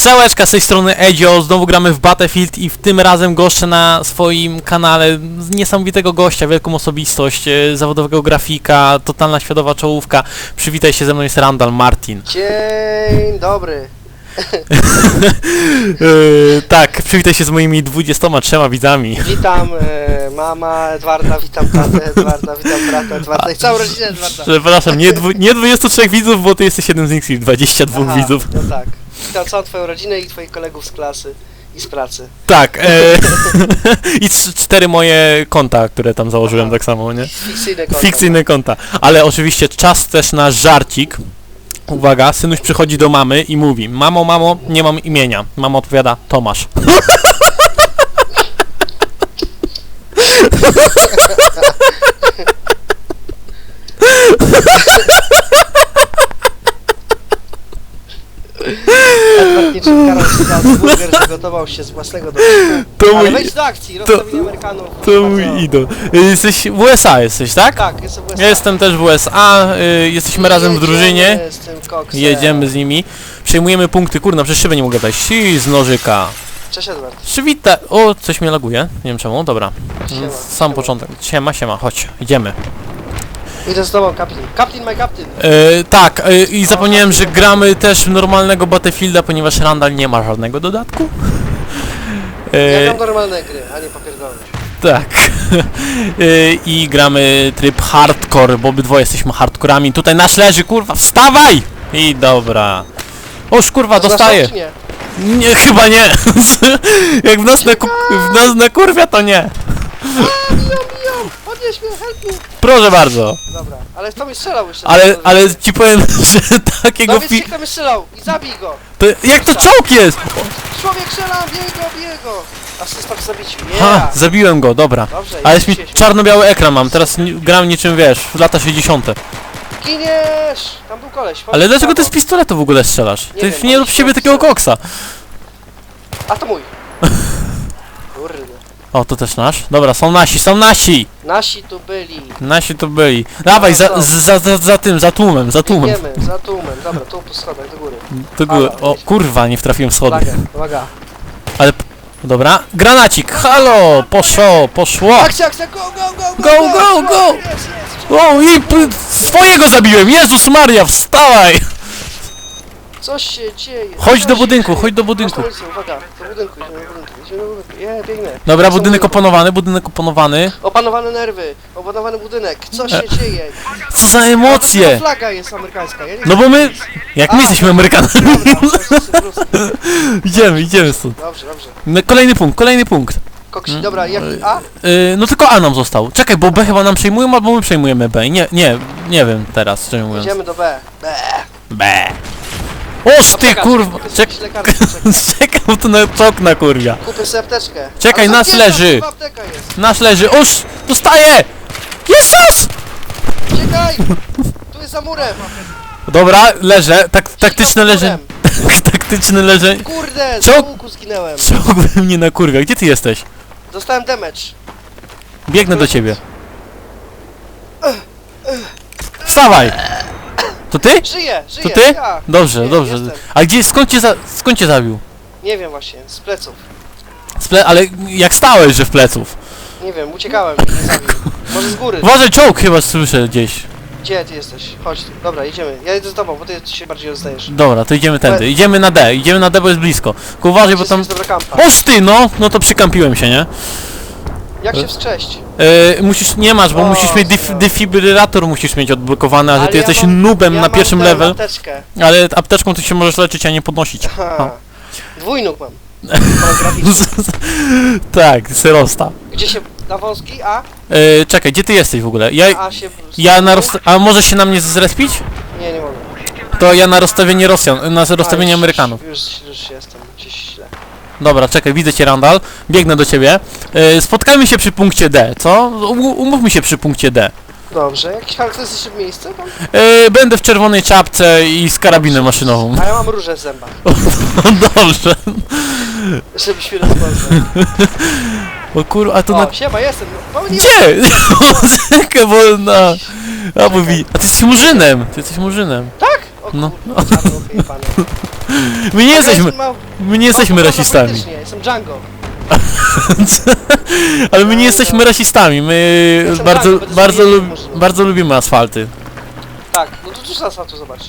Strzałeczka z tej strony Edzio, znowu gramy w Battlefield i w tym razem goszczę na swoim kanale niesamowitego gościa, wielką osobistość, e, zawodowego grafika, totalna światowa czołówka. Przywitaj się ze mną, jest Randall Martin. Dzień dobry. E, tak, przywitaj się z moimi 23 widzami. Witam e, mama Edwarda, witam tatę Edwarda, witam brata Edwarda i całą rodzinę Edwarda. Przepraszam, nie, dwu, nie 23 widzów, bo ty jesteś jeden z nich, czyli 22 Aha, widzów. No tak. Witam całą twoją rodzinę i twoich kolegów z klasy i z pracy. Tak, e, i c- cztery moje konta, które tam założyłem Aha. tak samo, nie? Fikcyjne konto. Fikcyjne konta. Ale oczywiście czas też na żarcik. Uwaga, synuś przychodzi do mamy i mówi Mamo, mamo, nie mam imienia. Mama odpowiada Tomasz. Edward niczym Karol Sygan, burger się z własnego domu. To Ale mój, wejdź do akcji, rozstawienie Amerykanów. to mój Bardzo- idol. Y, Jesteś w USA jesteś, tak? Tak, jestem w USA. Ja jestem też w USA, y, jesteśmy razem w drużynie. Jedziemy z tym koksem. Jedziemy z nimi. Przejmujemy punkty. Kurna, przez szybę nie mogę wejść. I z nożyka. Cześć Edward. Przywita... O, coś mnie laguje. Nie wiem czemu. Dobra. Siema, Sam początek. Siema, siema, chodź. Idziemy. Idę z tobą, kapitän. Kapitän, my kapitän. E, tak, e, i zapomniałem, że gramy też w normalnego Battlefielda, ponieważ Randall nie ma żadnego dodatku. Ja E, gram normalne gry, a nie popierdolone. tak. E, I gramy tryb hardcore, bo obydwoje jesteśmy hardkorami. Tutaj nasz leży, kurwa, wstawaj! I dobra. Oż kurwa, dostaję. Znasz, czy nie? Nie, chyba nie. Jak w nas, na, w nas na kurwia, to nie. Podnieś mnie, help me! Proszę bardzo. Dobra, ale kto mi strzelał jeszcze? Ale, ale ci powiem, że takiego Dowiedz się, fi... kto mi strzelał i zabij go! To, jak to czołg jest? Człowiek strzelam, bije go, bije go! Asysta w zabiciu, Ha, yeah! zabiłem go, dobra. Dobrze, Ale jest mi czarno-biały ekran mam, teraz ni- gram niczym wiesz, lata 60. Giniesz! Tam był koleś. Ale dlaczego ty ty z pistoletu w ogóle strzelasz? Nie Ty wiem, nie ale rób z siebie się takiego koksa. A to mój. Kurde. O, to też nasz. Dobra, są nasi, są nasi! Nasi tu byli. Nasi to byli. Dawaj, No, za, no. za, za, za tym, za tłumem, za tłumem. Biegniemy, za tłumem. Dobra, tu po schodach do góry. To góry. O, kurwa, nie wtrafiłem w schody. Uwaga, uwaga. Ale, dobra. Granacik, halo! Poszło, poszło! Akcja, akcja, go, go, go, Go, go, go! Jest, jest, O, i p- swojego zabiłem! Jezus Maria, wstawaj! Coś się dzieje. Chodź do budynku, chodź do budynku. Uwaga, do budynku, idziemy do budynku, idziemy do budynku. Je, biegnę. Dobra, budynek opanowany, budynek opanowany. Opanowane nerwy, opanowany budynek. Co się dzieje? Co za emocje! flaga jest amerykańska. Ja nie No bo my, jak my jesteśmy Amerykanami, Dobra, wszyscy Ruscy. idziemy, idziemy stąd. Dobrze, dobrze. No, kolejny punkt, kolejny punkt. Koksi, dobra, jaki A? Yy, no tylko A nam został. Czekaj, bo B chyba nam przejmują, albo my przejmujemy B. Nie, nie, nie wiem teraz, szczerze mówiąc. Idziemy do B. B. B. Oż ty Poczekaj, kurwa! kupię Czek lekarstwo, czekaj. czekaj, bo to na czok na kurwia. Kupię sobie apteczkę. Czekaj, Ale nas zamknięta, leży. kurwa, apteka jest. Nasz leży, oż! Dostaje! Jezus! Uciekaj! Tu jest za murem. Dobra, leżę, tak, taktyczne leżę. taktyczne leżę. Kurde, Co? z łuku zginęłem. Czołg mnie na kurwia. Gdzie ty jesteś? Dostałem damage. Biegnę do ciebie. Wstawaj! To ty? Żyję, żyję. To ty? Ja. Dobrze, Nie, dobrze. jestem. A gdzie, skąd cię, za, skąd cię zabił? Nie wiem właśnie, z pleców. Z ple, ale jak stałeś, że w pleców? Nie wiem, uciekałem, nie zabił. Może z góry. Uważaj, czołg chyba słyszę gdzieś. Gdzie ty jesteś? Chodź tu. Dobra, idziemy. Ja idę z tobą, bo ty się bardziej rozdajesz. Dobra, to idziemy tędy. Idziemy na D, idziemy na D, bo jest blisko. Tylko uważaj, bo Gdzie tam... jest dobra kampa? Oż ty, no! No to przykampiłem się, nie? Jak się wstrzeć? Yy, musisz, nie masz, bo O, musisz mieć def, no. defibrylator musisz mieć odblokowany, a że Ale ty ja jesteś mam- nubem ja na mam pierwszym tę level, apteczkę. ale apteczką ty się możesz leczyć, a nie podnosić. Aha. Dwójnóg mam. Holograficzny. tak, serosta. Gdzie się... Na wąski? A? Yy, czekaj, gdzie ty jesteś w ogóle? Ja, A się... ja na roz... A możesz się na mnie zrespić? Nie, nie mogę. To ja na rozstawienie Rosjan, na rozstawienie A, już- Amerykanów. Już, już jestem gdzieś źle. Dobra, czekaj, widzę cię Randall, biegnę do ciebie. Yy, spotkajmy się przy punkcie D, co? Umówmy się przy punkcie D. Dobrze, jakieś charakterystyczne miejsce tam? Yy, będę w czerwonej czapce i z karabinem maszynową. A ja mam róże w zębach, Dobrze. żebyś mnie rozpoznał. O kurwa, a to na... O, siema, jestem. Nie Gdzie? Czekaj, bo na... A, bo wi... A ty jesteś murzynem! Ty jesteś murzynem. Tak? No. kurwa. My nie jesteśmy, mał- my nie jesteśmy małpa rasistami. politycznie, Jestem Django. Ale my nie jesteśmy rasistami, my Jestem bardzo, tak, bardzo, lub, murzyn. bardzo lubimy asfalty. Tak, no to tu na tu zobacz.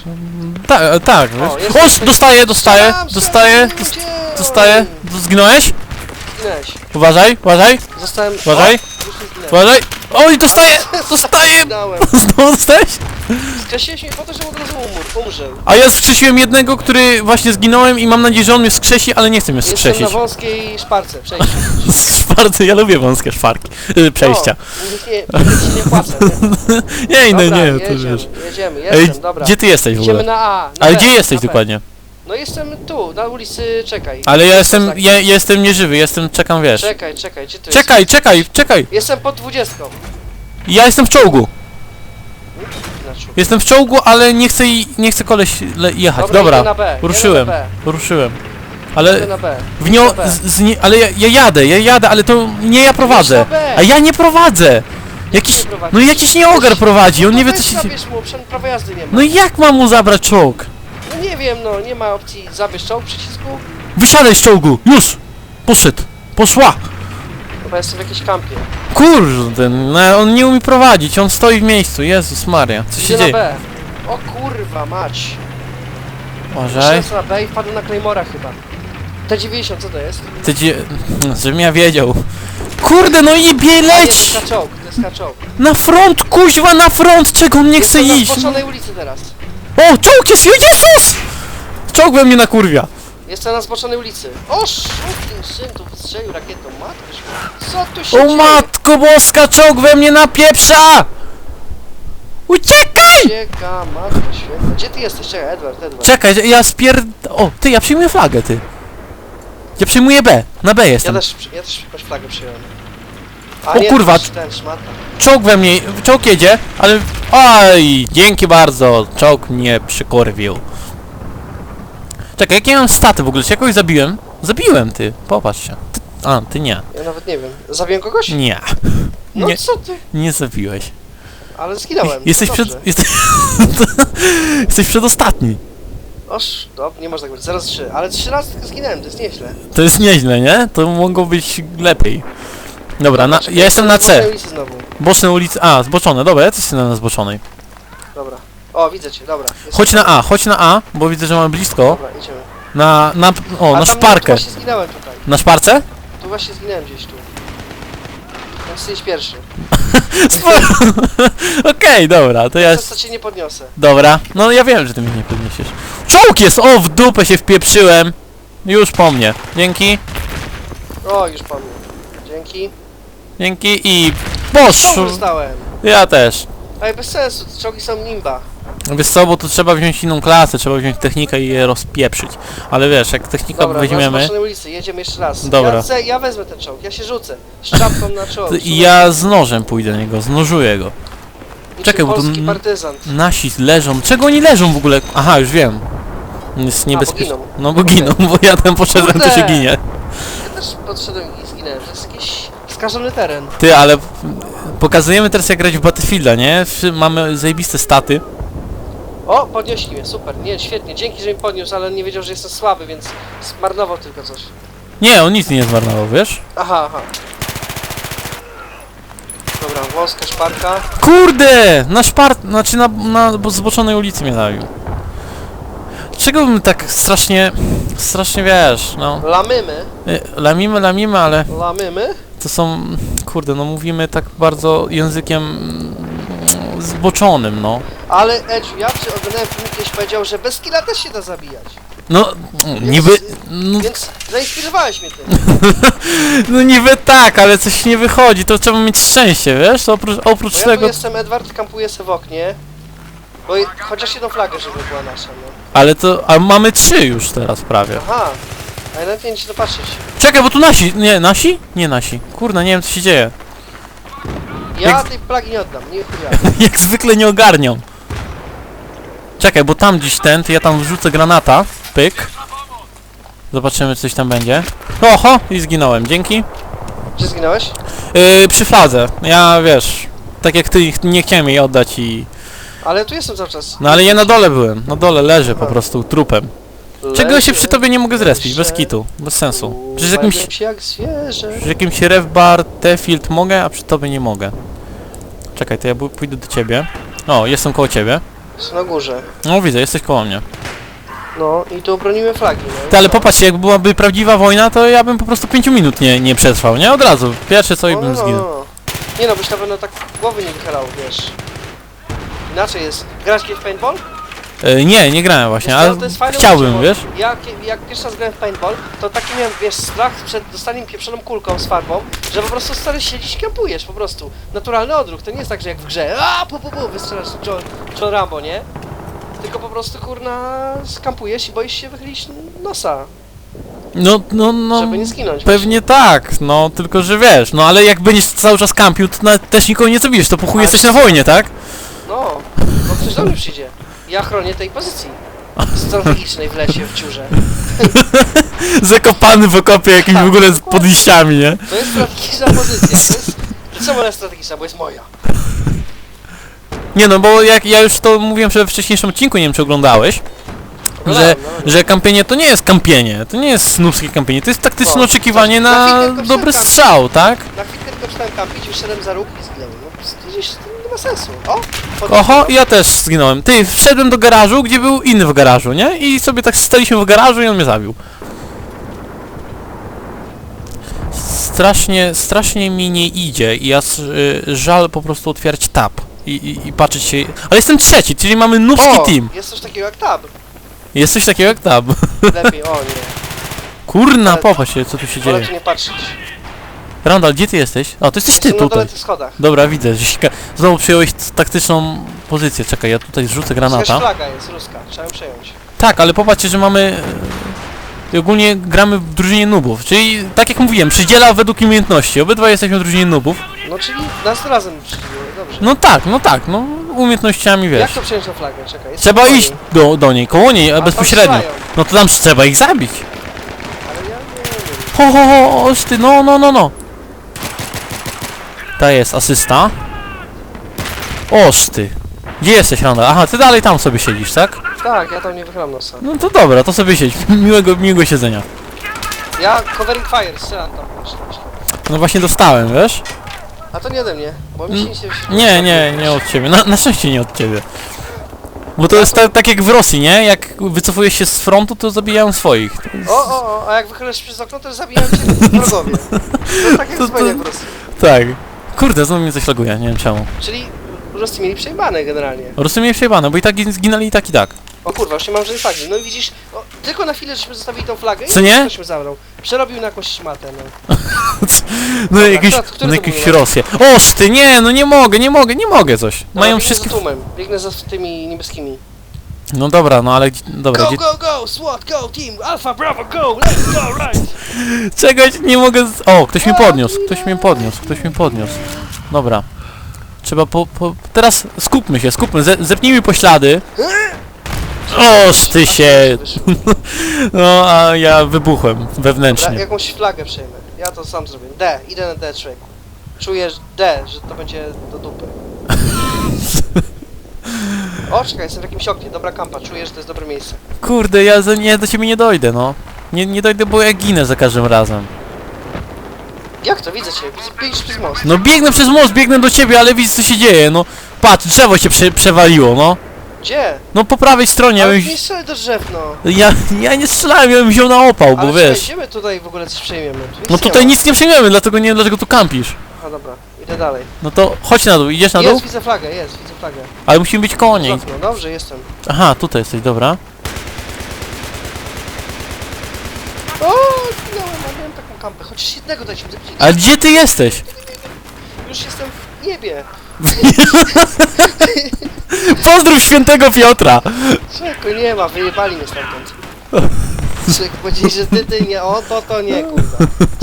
Tak, tak. O, jest O, coś- dostaję, dostaję, Strzelam, dostaję, strzelam, dos- ludzie! dostaję. Zginąłeś? Zginęłeś. Uważaj, uważaj, Zostałem... Uważaj. O, już nie zginęłem. uważaj. Oj, dostaję, dostaję. Zginąłem. Znowu dostałeś? Skreśliłeś mnie po to, żebym od razu umór, umrzał. A ja skrzesiłem jednego, który właśnie zginąłem i mam nadzieję, że on mnie skrzesi, ale nie chcę mnie Jestem skrzesić. na wąskiej szparce. Szparty, ja lubię wąskie szparki, y, przejścia. O, nikt nie, nikt nie płaca, nie? Nie, no Dobra, nie, to jedziemy, wiesz. jedziemy, Ej, jestem, dobra. gdzie ty jesteś w Idziemy ogóle? na A. Na Ale B, gdzie jesteś na B. dokładnie? No jestem tu, na ulicy, czekaj. Ale ja jestem, ja, ja jestem nieżywy, jestem, czekam, wiesz. Czekaj, czekaj, gdzie tu Czekaj, czekaj, czekaj. jest? Jestem pod dwudziestką. Ja jestem w czołgu. Jestem w czołgu, ale nie chcę, i- nie chcę koleś le- jechać. Dobra, Dobra, idę na B, ruszyłem. Ruszyłem. idę Ale na B. w nią, na B. z, z nie, ale ja, ja jadę, ja jadę, ale to nie ja prowadzę. na B. A ja nie prowadzę. Jakiś, prowadzisz? no jakiś nieogar prowadzi, on nie wie co się... Zabierz mu, przynajmniej prawa jazdy nie ma. No jak mam mu zabrać czołg? No nie wiem, no, nie ma opcji zabierz czołg przycisku. Wysiadaj z czołgu, już! Poszedł, poszła. Chyba jestem w jakiejś kampie. Kurde, no, on nie umie prowadzić, on stoi w miejscu, Jezus Maria, co się Idę na dzieje? B. O kurwa, mać. Uważaj, Szansa na B i wpadłem na Claymora chyba. T90, co to jest? ty dzie... żebym ja wiedział. Kurde, no i A nie, to leć! jest to jest. Na front, kuźwa, na front, czego on nie chce Jestem iść? na zboczonej ulicy teraz. O, czołg jest, Jezus! Czołg we mnie na kurwia. Jestem na zboczonej ulicy. O, szukin syn tu wystrzelił rakietą. Matko. Co tu się O dzieje? matko boska, czołg we mnie napieprza! Uciekaj! Ucieka, matko święta. Gdzie ty jesteś? Czekaj, Edward, Edward. Czekaj, ja spier... O, ty, ja przyjmuję flagę, ty. Ja przyjmuję B, na B Ja jestem. też, ja też jakąś flagę przyjąłem. A O nie, kurwa. to ten szmata. Czołg we mnie, czołg jedzie, ale... Oj, dzięki bardzo, czołg mnie przykorwił. Czekaj, jakie mam staty w ogóle? Czy jakoś zabiłem? Zabiłem, ty, popatrz się. Ty... A, ty nie. Ja nawet nie wiem. Zabiłem kogoś? Nie, No nie. co ty? nie zabiłeś. Ale zginąłem. Jesteś to przed... dobrze. Jesteś... przedostatni. Oż, dob, nie można tak być. Zaraz trzy. Ale trzy razy tylko zginąłem, to jest nieźle. To jest nieźle, nie? To mogło być lepiej. Dobra, na, Czekaj, ja jestem na C. ulicy znowu. Boczne ulice. A, zboczone, dobra, ja też jestem na zboczonej. Dobra. O, widzę cię, dobra. Jest- Chodź na A, chodź na A, bo widzę, że mamy blisko. Dobra, idziemy. Na, na, o, na szparkę. Właśnie zginąłem tutaj. Na szparce? Tu właśnie zginąłem gdzieś tu. Więc jesteś pierwszy. Okej, dobra, to ja... To, co cię nie podniosę. Dobra, no ja wiem, że ty mnie nie podniesiesz. Czołg jest! O, w dupę się wpieprzyłem! Już po mnie. Dzięki, O, już pan. Dzięki. dzięki i... Czołg Poszł! dostałem. Ja też. Ej, bez sensu, czołgi są nimba. Wiesz co, bo tu trzeba wziąć inną klasę, trzeba wziąć technikę i je rozpieprzyć. Ale wiesz, jak technikę Dobra, na weźmiemy... zboczonej ulicy, jedziemy jeszcze raz. Dobra. Ja, chcę, ja wezmę ten czołg, ja się rzucę. Z czapką na czołg. Ja z nożem pójdę na niego, znożuję go. Niczym czekaj, bo n- partyzant. Nasi leżą. Czego oni leżą w ogóle? Aha, już wiem. Jest niebezpieczny. giną. No bo giną, bo ja tam poszedłem, to się ginie. Ja też podszedłem i zginąłem. To jest jakiś skażony teren. Ty, ale pokazujemy teraz jak grać w Battlefielda, nie? Mamy zajebiste staty. O, podnieśli mnie, super. Nie, świetnie. Dzięki, że mi podniósł, ale nie wiedział, że jestem słaby, więc zmarnował tylko coś. Nie, on nic nie zmarnował, wiesz? Aha, aha. Dobra, wąska szparka. Kurde! Na szpar... Znaczy na, na zboczonej ulicy mnie zabił. Czego bym tak strasznie... Strasznie wiesz, no... Lamymy, y, Lamimy, lamimy, ale lamymy. to są... Kurde, no mówimy tak bardzo językiem... Zboczonym, no. Ale Edge, ja przy oglądałem film kiedyś powiedział, że bez killa też się da zabijać. No, niby... No, Więc zainspirowałeś mnie tym. no niby tak, ale coś nie wychodzi, to trzeba mieć szczęście, wiesz? Oprócz, oprócz Bo ja tu tego... jestem Edward, kampuję sobie w oknie. Bo i- chociaż jedną flagę, żeby była nasza, no. Ale to... A mamy trzy już teraz prawie. Aha. A ja nawet nie wiem, się dopatrzeć. Czekaj, bo tu nasi... Nie, nasi? Nie nasi. Kurde, nie wiem co się dzieje. Ja Jak- tej plagi nie oddam, nie chuja. Jak zwykle nie ogarnią. Czekaj, bo tam gdzieś ten, to ja tam wrzucę granata. Pyk. Zobaczymy, czy coś tam będzie. Oho, i zginąłem, dzięki. Gdzie zginąłeś? Yy, przy fladze. Ja, wiesz, tak jak ty, nie chciałem jej oddać i... Ale tu jestem cały czas. No ale ja na dole byłem, na dole leżę po prostu trupem. Czego się przy tobie nie mogę zrespić? Bez kitu, bez sensu. Przecież jakimś, się jak zwierzę. przy jakimś Revbar, T-Field mogę, a przy tobie nie mogę. Czekaj, to ja pójdę do ciebie. O, jestem koło ciebie. Jest na górze. No widzę, jesteś koło mnie. No i tu obronimy flagi, no. Ty, ale popatrzcie, jakby byłaby prawdziwa wojna, to ja bym po prostu 5 minut nie, nie przetrwał, nie? Od razu. Pierwsze co i no, bym no, no, zginął. no. Nie no, byś na pewno tak głowy nie wychylał, wiesz. Inaczej jest. Grasz kiedyś w paintball? E, nie, nie grałem właśnie, ale to jest fajne chciałbym, uczucie, wiesz? bo Ja, kie- jak pierwszy raz grałem w paintball, to taki miałem, wiesz, strach przed dostaniem pieprzoną kulką z farbą, że po prostu stary siedzisz i kampujesz, po prostu. Naturalny odruch, to nie jest tak, że jak w grze, a pu, pu, pu, wystrzelasz John, John Rambo, nie? Tylko po prostu, kurna, skampujesz i boisz się wychylić nosa, No, no, no. żeby nie zginąć. Pewnie tak, no tylko że wiesz, no ale jak będziesz cały czas kampił, to na, też nikogo nie zabijesz, to po chuj Ale jesteś na wojnie, tak? No, bo ktoś do mnie przyjdzie. Ja chronię tej pozycji. Strategicznej w lesie, w dziurze. Zakopany w okopie jakimś Tak, w ogóle z dokładnie. pod liściami, nie? To jest strategiczna pozycja, to jest... Co moja strategiczna, bo jest moja. Nie no, bo jak ja już to mówiłem że w wcześniejszym odcinku, nie wiem czy oglądałeś, No że, no, no. że kampienie to nie jest kampienie, to nie jest snubskie kampienie, to jest taktyczne No, oczekiwanie na na dobry strzał, tak? Na chwilkę tylko przestałem kampić, wyszedłem za róg i zginąłem. No, gdzieś to ma sensu. O! pod- Oho, ja też zginąłem. Ty, wszedłem do garażu, gdzie był inny w garażu, nie? I sobie tak staliśmy w garażu i on mnie zabił. Strasznie, strasznie mi nie idzie i ja y, żal po prostu otwierać tab i, i, i patrzeć się... Ale jestem trzeci, czyli mamy nubski O! team. Jest coś takiego jak tab. Jest coś takiego jak tab. Lepiej, o nie. Kurna, popatrz się, co tu się dzieje. nie patrzeć. Randall, gdzie ty jesteś? O, to jesteś ty Jestem na dole tutaj. tych schodach. Dobra, widzę, że sika... Znowu przyjąłeś taktyczną pozycję. Czekaj, ja tutaj zrzucę Jakaś granata. flaga jest, ruska. Trzeba ją przejąć. Tak, ale popatrzcie, że mamy... e, Ogólnie gramy w drużynie nubów, czyli tak jak mówiłem, przydziela według umiejętności. Obydwaj jesteśmy w drużynie nubów. No czyli nas razem przyjdzie, dobrze. No tak, no tak, no umiejętnościami Jak wiesz. to przejąć na flagę? Czekaj. jest Trzeba iść do, do niej, koło niej, A, a tam bezpośrednio. strzelają. No to tam trzeba ich zabić. Ale ja nie wiem. Ho, ho, ho, oż ty, no, no, no, no. Ta jest, asysta. Oż ty. Gdzie jesteś, Randa? Aha, ty dalej tam sobie siedzisz, tak? Tak, ja tam nie wychylam nosa. No to dobra, to sobie siedź. Miłego, miłego siedzenia. Ja covering fire, strzelam tam. No właśnie dostałem, wiesz? A to nie ode mnie, bo mi się nic nie Nie, nie, nie od ciebie. Na, na szczęście nie od ciebie. Bo to jest ta, tak jak w Rosji, nie? Jak wycofujesz się z frontu, to zabijają swoich. O, o, o, a jak wychylasz przez okno, to zabijają cię wrogowie. To tak jak To- to- w Rosji. Tak. Kurde, znowu mnie coś laguje, nie wiem czemu. Czyli Ruscy mieli przejebane generalnie. Rosy mnie przejebane, bo i tak zginęli i tak i tak. O kurwa, już nie mam żadnej flagi. No i widzisz, o, tylko na chwilę żeśmy zostawili tą flagę Co i nie? ktoś mnie zabrał. Przerobił na jakąś szmatę, no. No który no to był jakieś numer? Rosję. Oż ty, nie, no nie mogę, nie mogę, nie mogę coś. Dobra, Mają biegnę wszystkie... za tłumem, biegnę za tymi niebieskimi. No dobra, no ale... Dobra, Go, go, go, SWAT, go, team, Alpha, Bravo, go, let's go, right! Czekać, nie mogę... Z... O, ktoś mnie podniósł, ktoś mnie podniósł, ktoś mnie podniósł. Dobra. Trzeba po... po... Teraz skupmy się, skupmy, Ze, zepnijmy poślady. Oż ty się... No, a ja wybuchłem Dobra, wewnętrznie. jakąś flagę przejmę. Ja to sam zrobię. D, idę na D, człowieku. Czuję że D, że to będzie do dupy. O, czekaj, jestem w jakimś oknie, dobra kampa, czuję, że to jest dobre miejsce. Kurde, ja za, nie, do ciebie nie dojdę, no. Nie, nie dojdę, bo ja ginę za każdym razem. Jak to? Widzę cię, biegnij przez most. No biegnę przez most, biegnę do ciebie, ale widzisz co się dzieje, no. Patrz, drzewo się prze, przewaliło, no. Gdzie? No po prawej stronie, ja Ale bym... nie strzelaj do drzew, no. Ja, ja nie strzelałem, ja bym wziął na opał, bo Ale wiesz. czekaj, gdzie my tutaj w ogóle coś przejmiemy? Tu nic No nie tutaj nic nie przyjmiemy, dlatego nie wiem dlaczego tu kampisz. A dobra, idę dalej. No to chodź na dół, idziesz na dół? Jest, widzę flagę, jest, widzę flagę. Ale musimy być koło niej. Okno, dobrze, jestem. Aha, tutaj jesteś, dobra. O, zginąłem, a miałem taką kampę. Chociaż jednego dajcie mi zabić. A gdzie ty jesteś? Już jestem w niebie. Pozdrów świętego Piotra! Czego nie ma, wyjebali mnie stamtąd. Czego powiedzieli, że ty, ty nie, o to to nie, kurwa.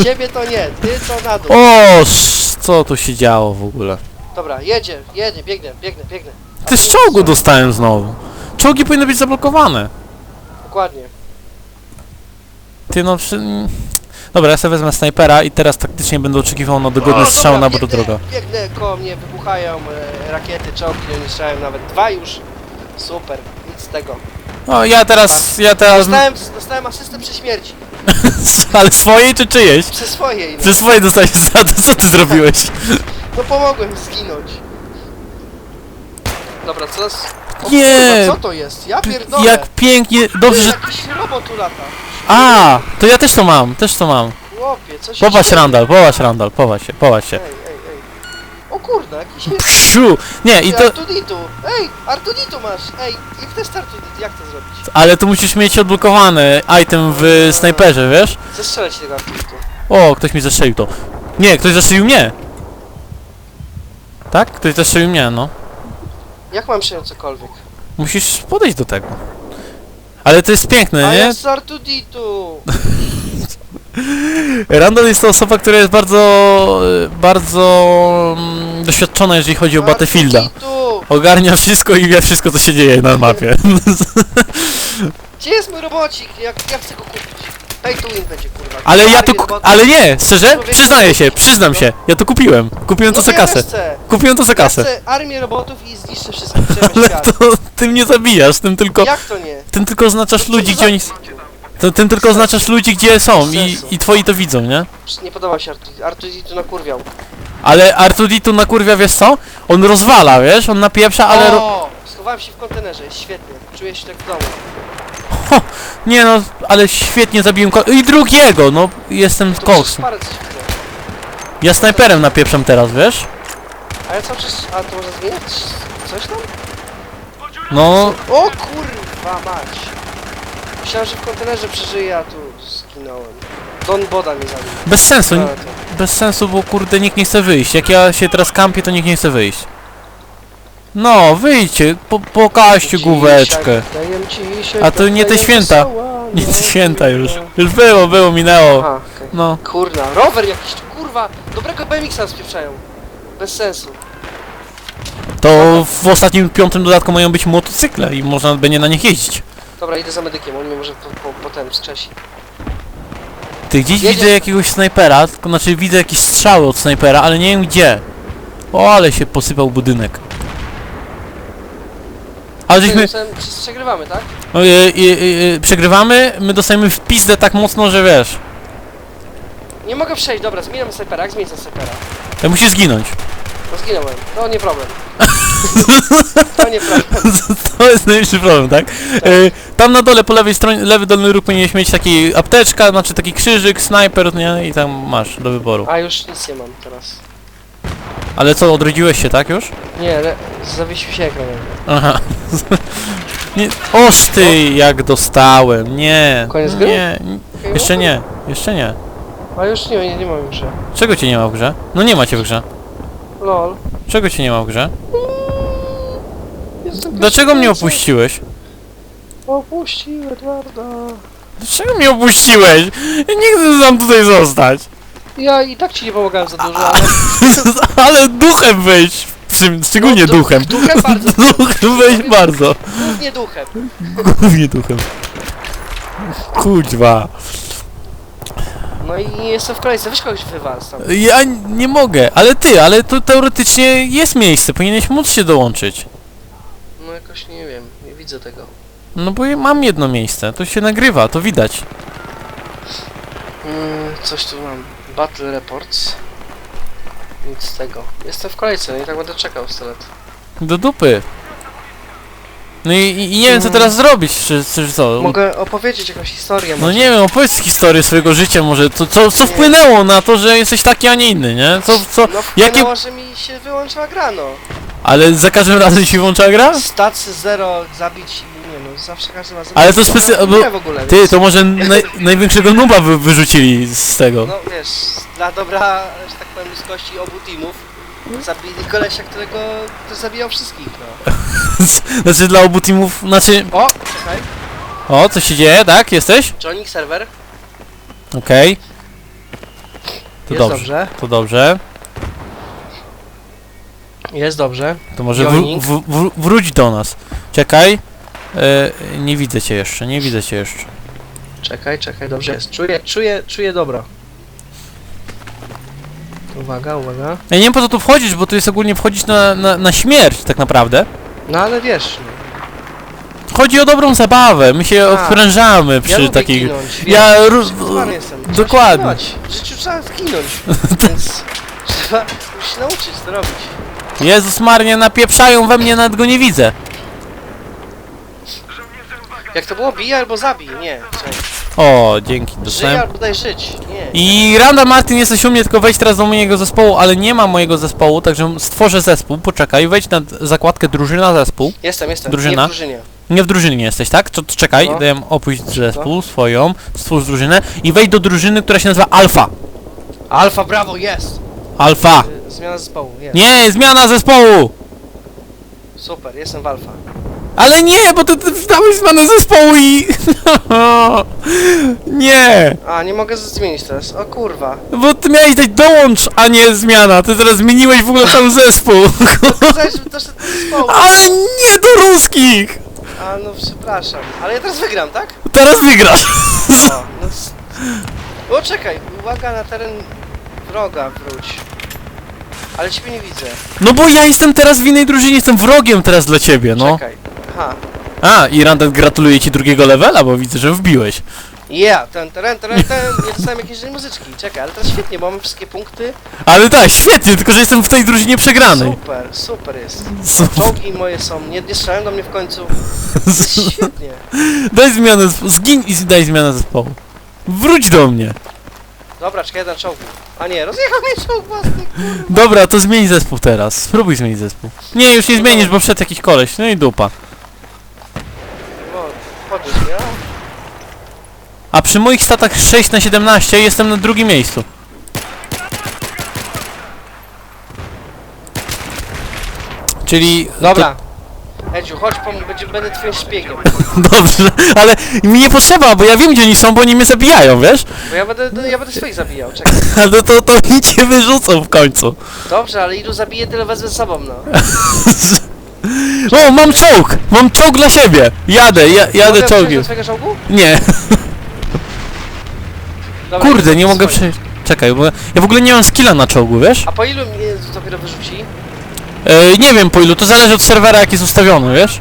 Ciebie to nie, ty to na dół. O, sz- co tu się działo w ogóle? Dobra, jedzie, jedzie, biegnę, biegnę, biegnę. Ty z czołgu dostałem znowu. Czołgi powinny być zablokowane. Dokładnie. Ty no przy... Dobra, ja sobie wezmę snajpera i teraz taktycznie będę oczekiwał na dogodny O, strzał dobra, na biegnę, droga. Biegnę koło mnie, wybuchają e, rakiety, czołgi, oni strzelają nawet dwa już. Super, nic z tego. O, ja teraz, ja teraz... Dostałem, dostałem asystę przy śmierci. Ale swojej czy czyjeś? Przy swojej. No, Przy swojej dostałeś za to, co ty zrobiłeś? no pomogłem zginąć. Dobra, co nas... O, Nie. Kurwa, co to jest? Ja pierdolę. Jak pięknie, dobrze, że... Jakiś robot tu lata. A, to ja też to mam, też to mam. Chłopie, co się Popatrz dzieje? Randall, popatrz Randall, popatrz się, popatrz się. Ej. O kurde, jakiś. Psiu! Nie, i to... Artuditu! Ej, Artuditu masz! Ej, jak też Artuditu, jak to zrobić? Ale tu musisz mieć odblokowany item w snajperze, wiesz? Zestrzelać tego Artuditu. O, ktoś mi zastrzelił to. Nie, ktoś zastrzelił mnie. Tak? Ktoś zastrzelił mnie, no. Jak mam przyjąć cokolwiek? Musisz podejść do tego. Ale to jest piękne, A nie? jest Artuditu! Randall jest to osoba, która jest bardzo, e, bardzo mm, doświadczona, jeżeli chodzi o Battlefielda. Ogarnia wszystko i wie wszystko, co się dzieje na mapie. Gdzie jest mój robocik? Jak, ja chcę go kupić. Pay to win będzie, kurwa. Ale ja to, ku- ale nie, szczerze, przyznaję się, przyznam no. się. Ja to kupiłem. Kupiłem to No za ja kasę. Kupiłem to za Ja kasę. chcę armię robotów i zniszczę wszystko, Ale to tym nie zabijasz, tym tylko, Jak to nie? tym tylko oznaczasz To ludzi, co gdzie oni... To, tym tylko oznaczasz ludzi, gdzie są i, i twoi to widzą, nie? Nie podoba się Artuditu. Artuditu nakurwiał. Ale Artuditu na kurwia, wiesz co? On rozwala, wiesz? On napieprza, ale... Ro... O! Schowałem się w kontenerze, jest świetnie. Czuję się tak w domu. Nie no, ale świetnie zabiłem ko- I drugiego, no jestem koks. parę coś widzę. Ja snajperem napieprzam teraz, wiesz? A ja cały czas... A to może zmieniać? Coś tam? No, O kurwa mać! Myślałem, że w kontenerze przeżyję, a tu zginąłem. Don Boda mnie zabił. bez sensu, Ale to- bez sensu, bo kurde nikt nie chce wyjść. Jak ja się teraz kampię, to nikt nie chce wyjść. No, wyjdźcie, po, pokażcie główeczkę. daję ci się, A to nie te daję święta. wesoła, Nie te nie święta już. Już było, było, minęło. Aha, okej. No. Kurna, rower jakiś, kurwa! Dobrego BMX-a spieprzają. Bez sensu. To w ostatnim piątym dodatku mają być motocykle i można będzie na nich jeździć. Dobra, idę za medykiem, on mnie może po, po, potem skrzesi. Ty gdzieś Jedzie. widzę jakiegoś snajpera, tylko znaczy widzę jakieś strzały od snajpera, ale nie wiem gdzie. O, ale się posypał budynek. Ale żeśmy. Przegrywamy, tak? o, e, przegrywamy, my dostajemy w pizdę tak mocno, że wiesz. Nie mogę przejść, dobra, zmieniam snajpera, jak zmienię snajpera? Ja musisz zginąć. No zginąłem, to nie problem. to nie problem. to jest największy problem, tak? E, tam na dole po lewej stronie, lewy dolny róg powinieneś mieć taki apteczka, znaczy taki krzyżyk, snajper, nie? I tam masz do wyboru. A już nic nie mam teraz. Ale co, odrodziłeś się, tak już? Nie, re... zawiesił się ekran. Aha. Nie, oż ty, jak dostałem, nie. Koniec gry? Nie, jeszcze nie, jeszcze nie. A już nie, nie, nie mam już. Czego cię nie ma w grze? No nie macie w grze. Lol. Czego cię nie ma w grze? Jestem Dlaczego mnie pierwszy opuściłeś? Opuścił Edwarda. Dlaczego mnie opuściłeś? Ja nie chcę tam tutaj zostać. Ja i tak ci nie pomagałem za dużo, ale... Ale duchem. Przy- Szczególnie No, du- duchem. duchem bardzo. Duchem wejdź bardzo. Głównie duchem. Głównie duchem. Kuźwa. No i jestem w kolejce, weź kogoś wywal tam. Ja nie mogę, ale ty, ale tu teoretycznie jest miejsce, powinieneś móc się dołączyć. No jakoś nie wiem, nie widzę tego. No bo ja mam jedno miejsce, to się nagrywa, to widać. Mm, coś tu mam. Battle reports. Nic z tego. Jestem w kolejce, no i tak będę czekał 100 lat. Do dupy. No i, i, i nie wiem co teraz zrobić, czy, czy co. Mogę opowiedzieć jakąś historię. No może. nie wiem, opowiedz historię swojego życia może, co, co, co wpłynęło na to, że jesteś taki, a nie inny, nie? Co, co, No jakie... wpłynęło, że mi się wyłączyła gra, no. Ale za każdym razem się włącza gra? Stacy zero, zabić i nie no, zawsze każdym razem... Ale to specy- bo- Nie w ogóle, Ty, więc- to może naj, największego nuba wy, wyrzucili z tego. No wiesz, dla dobra, że tak powiem, ludzkości obu teamów zabili kolesia, którego który zabijał wszystkich, no. Znaczy dla obu teamów, znaczy... O, czekaj, O, co się dzieje, tak? Jesteś? joining server, Okej. To jest dobrze. To dobrze. jest dobrze. To może wró- wróć do nas. Czekaj. E, nie widzę cię jeszcze, nie widzę cię jeszcze. Czekaj, czekaj, dobrze jest. Czuję, czuję, czuję dobro. Uwaga, uwaga. Ja nie wiem po co tu wchodzisz, bo tu jest ogólnie wchodzić na, na, na śmierć tak naprawdę. No ale wiesz, no. Chodzi o dobrą zabawę, my się Tak. odprężamy przy lubię takich... ginąć, Ja ru- przygotowany jestem. Trzeba dokładnie. się zginąć. W życiu trzeba zginąć, więc trzeba się nauczyć to robić. Jezus Maria, napieprzają we mnie, nawet go nie widzę. Jak to było? Bij albo zabij? Nie, słuchaj. O, dzięki, Żyj dostałem. albo daj żyć. Nie. I Randa Martin jesteś u mnie, tylko wejdź teraz do mojego zespołu, ale nie ma mojego zespołu, także stworzę zespół, poczekaj, wejdź na zakładkę drużyna zespół. Jestem, jestem. Drużyna? Nie w drużynie. Nie w drużynie nie jesteś, tak? To, to czekaj, No. opuść zespół swoją, stwórz drużynę i wejdź do drużyny, która się nazywa Alfa. Alfa, brawo, jest! Alfa! Y, Zmiana zespołu, jest. Nie, zmiana zespołu! Super, jestem w alfa. Ale nie, bo ty, ty dałeś zmianę zespołu i... nie! A, nie mogę zmienić teraz. O kurwa. Bo ty miałeś dać dołącz, a nie zmiana. Ty teraz zmieniłeś w ogóle cały zespół. Też zespołu. Ale nie do ruskich! A, no przepraszam. Ale ja teraz wygram, tak? Teraz wygrasz. O, no s- o czekaj, uwaga na teren wroga wróć. Ale ciebie nie widzę. No bo ja jestem teraz w innej drużynie, jestem wrogiem teraz dla ciebie, no. Czekaj. Aha. A, i Randet gratuluję ci drugiego levela, bo widzę, że wbiłeś. Yeah, ten, teren, teren, ten. Nie dostałem jakiejś muzyczki. Czekaj, ale teraz świetnie, bo mamy wszystkie punkty. Ale tak, świetnie, tylko że jestem w tej drużynie przegranej. Super, super jest. Super. Czołgi moje są, nie, nie strzelają do mnie w końcu. Jest świetnie. Daj zmianę zespołu, zgin i daj zmianę zespołu. Wróć do mnie. Dobra, czekaj, jeden czołgu. A nie, rozjechał mnie czołg własny, kurwa. Dobra, to zmień zespół teraz. Spróbuj zmienić zespół. Nie, już nie zmienisz, bo wszedł jakiś koleś, no i dupa. No? A przy moich statach 6 na 17 jestem na drugim miejscu. Czyli... Dobra. Edziu, chodź, pom- będzie, będę twoim szpiegiem. Dobrze, ale mi nie potrzeba, bo ja wiem gdzie oni są, bo oni mnie zabijają, wiesz? Bo ja będę, ja będę swoich zabijał, czekaj. Ale to, to oni cię wyrzucą w końcu. Dobrze, ale ilu zabiję, tyle wezmę z sobą, no. O, mam czołg! Mam czołg dla siebie! Jadę, ja, jadę Mogę przejść czołgiem. twojego czołgu? Nie, Dobra, kurde, nie mogę przejść. Czekaj, bo ja w ogóle nie mam skilla na czołgu, wiesz? A po ilu mnie dopiero wyrzuci? E, nie wiem po ilu, to zależy od serwera jak jest ustawiony, wiesz?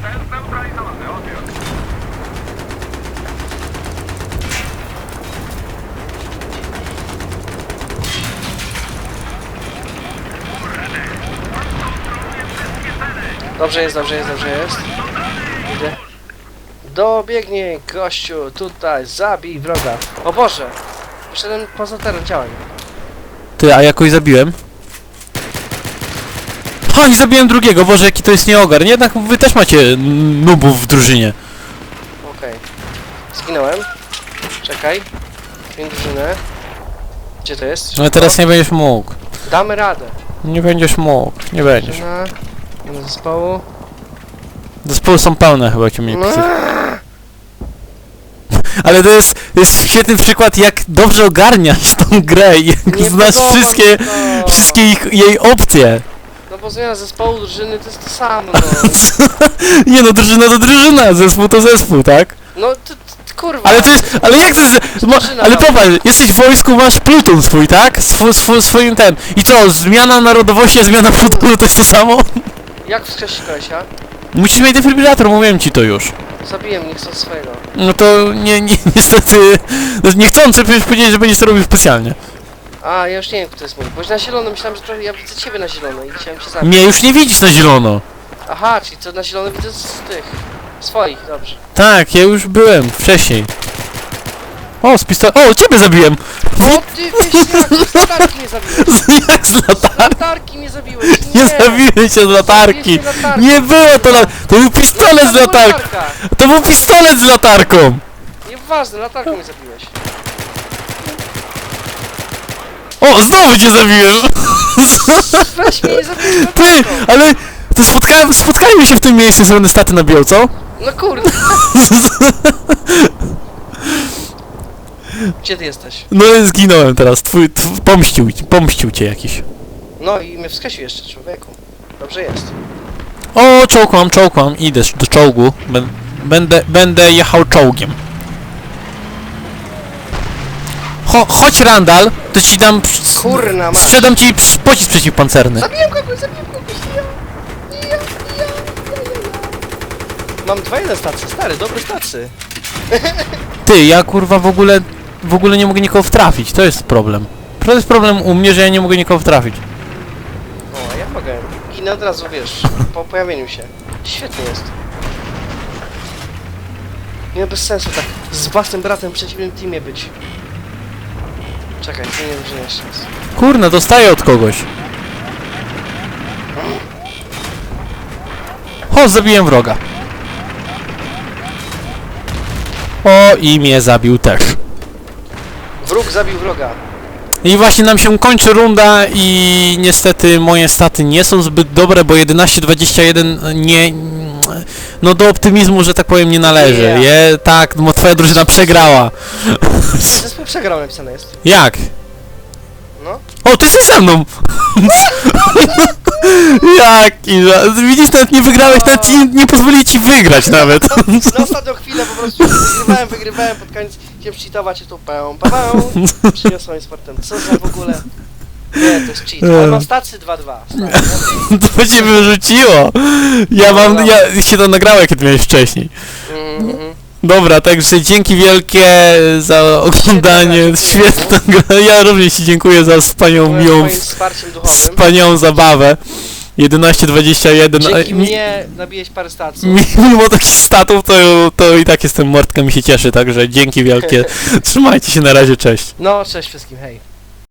Dobrze jest, dobrze jest, dobrze jest. Idę. Dobiegnij, gościu, tutaj, zabij wroga. O Boże! Wyszedłem poza teren działań. Ty, a jakoś zabiłem? Ha, i zabiłem drugiego, Boże, jaki to jest nieogar. Nie, Jednak wy też macie nubów w drużynie. Okej. Zginąłem. Czekaj. Zmień drużynę. Gdzie to jest? Ale No teraz nie będziesz mógł. Damy radę. Nie będziesz mógł, nie będziesz. Drużyna. Do zespołu. Zespoły są pełne chyba cię mnie No, pisać. Ale to jest, to jest świetny przykład, jak dobrze ogarniasz tą grę i jak nie znasz podoba mi wszystkie, to. wszystkie ich, jej opcje. No bo zmiana zespołu, drużyny to jest to samo, no. Nie no, drużyna to drużyna, zespół to zespół, tak? No, ty, ty, kurwa. Ale to jest, ale jak to jest, ma, Drużyna, ale no. popatrz, jesteś w wojsku, masz pluton swój, tak? Swo, swo, swoim ten. I co, zmiana narodowości, a zmiana plutonu to jest to samo? Jak wskrzesić kolesia? Musisz mieć defibrylator, mówiłem ci to już. Zabiję mnie, chcąc swojego. No to nie, nie, niestety, no niechcący przecież powiedzieć, że będziesz to robił specjalnie. A, ja już nie wiem, kto jest mój. Bo na zielono myślałem, że to ja widzę ciebie na zielono i chciałem cię zabić. Nie, już nie widzisz na zielono. Aha, czyli co na zielono widzę z tych. Swoich, dobrze. Tak, ja już byłem wcześniej. O, z pistoletem. O, ciebie zabiłem! O ty wieśniak, z latarki mnie zabiłeś! Jak z Z latarki? latarki mnie zabiłeś! Nie Nie! zabiłem cię z latarki! Zabiłeś mnie latarką. Nie było to la... To był pistolet z latarką! To był pistolet z latarką! Nieważne, latarką mnie zabiłeś. O, znowu cię zabiłem! Weź mnie nie Ty, ale... To spotkałem, spotkajmy się w tym miejscu, sobie one staty nabiją, co? No kurde. Gdzie ty jesteś? No zginąłem teraz, twój, tw pomścił, pomścił cię jakiś. No i mnie wskrzesił jeszcze, człowieku. Dobrze jest. O, czołg mam, czołg mam, idę do czołgu. Bę- Będę, będę jechał czołgiem. Cho, chodź Randall, to ci dam... ps- Kurna, masz. Sprzedam ci ps- pocisk przeciwpancerny. Zabiłem kogoś, zabiłem kogoś, ja, ja, ja, ja, ja. Mam dwa jeden stacy, stary, dobry stacy. Ty, ja kurwa w ogóle... W ogóle nie mogę nikogo wtrafić, to jest problem. To jest problem u mnie, że ja nie mogę nikogo wtrafić. O, a ja mogę. Ginę od razu, wiesz, po pojawieniu się. Świetnie jest. Nie bez sensu tak z własnym bratem w przeciwnym teamie być. Czekaj, to nie wiem, że jeszcze raz. Kurna, dostaję od kogoś. O, zabiłem wroga. O, i mnie zabił też. Wróg zabił wroga. I właśnie nam się kończy runda i niestety moje staty nie są zbyt dobre, bo 11-21 nie... No do optymizmu, że tak powiem, nie należy. Nie. Je, tak, bo twoja drużyna przegrała. Zespół przegrał napisane jest. Jak? No. O, ty jesteś ze mną! Jaki Widzisz, nawet nie wygrałeś, nawet ci, nie pozwolili ci wygrać nawet. Na ostatnią chwilę po prostu wygrywałem, wygrywałem, pod koniec chciałem cheatować i tu pę, pę, pę. Przyniosłem mi sportem. Co za w ogóle... Nie, to jest cheat. Ale mam stacy 2-2. stary. To cię wyrzuciło. Ja mam, ja się to nagrało, jak ty miałeś wcześniej. Mhm. Dobra, także dzięki wielkie za oglądanie. Świetna gra. Ja również ci dziękuję za wspaniałą, miłą, wspaniałą zabawę. 11-21. a Dzięki mi- mnie nabiłeś parę stacji. mi- Mimo takich statów, to, to i tak jestem Mordka mi się cieszy, także dzięki wielkie. Trzymajcie się na razie, cześć. No, cześć wszystkim, hej.